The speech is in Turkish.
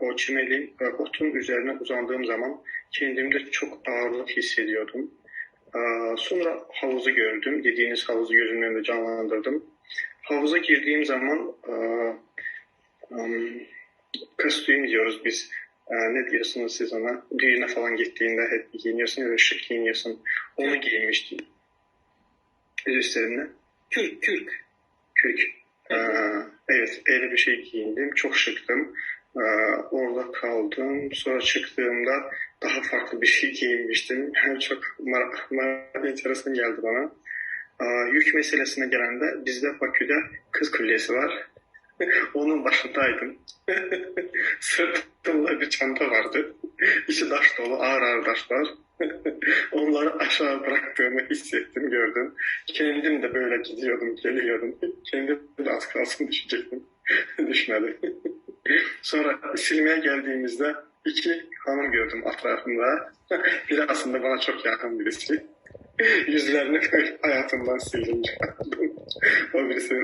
o çimeli otun üzerine uzandığım zaman kendimde çok ağırlık hissediyordum. Sonra havuzu gördüm. Dediğiniz havuzu gözümün önünde canlandırdım. Havuza girdiğim zaman kostüm diyoruz biz. Ne diyorsunuz siz ona? Düğüne falan gittiğinde hep giyiniyorsun ya da şık giyiniyorsun. Onu giymiştim. Üstlerine. Kürk, kürk. Kürk. Ee, evet, öyle bir şey giyindim. Çok şıktım. Ee, orada kaldım. Sonra çıktığımda daha farklı bir şey giyinmiştim. Çok mar- mar- enteresan geldi bana. Ee, yük meselesine gelende bizde Bakü'de Kız Kulesi var. Onun başındaydım. Sırtımda bir çanta vardı. İçi taş dolu, ağır ağır taşlar. Onları aşağı bıraktığımı hissettim, gördüm. Kendim de böyle gidiyordum, geliyordum. Kendim de az kalsın düşecektim. Düşmedi. Sonra silmeye geldiğimizde iki hanım gördüm etrafımda. Biri aslında bana çok yakın birisi. Yüzlerini hayatımdan sildim. o birisi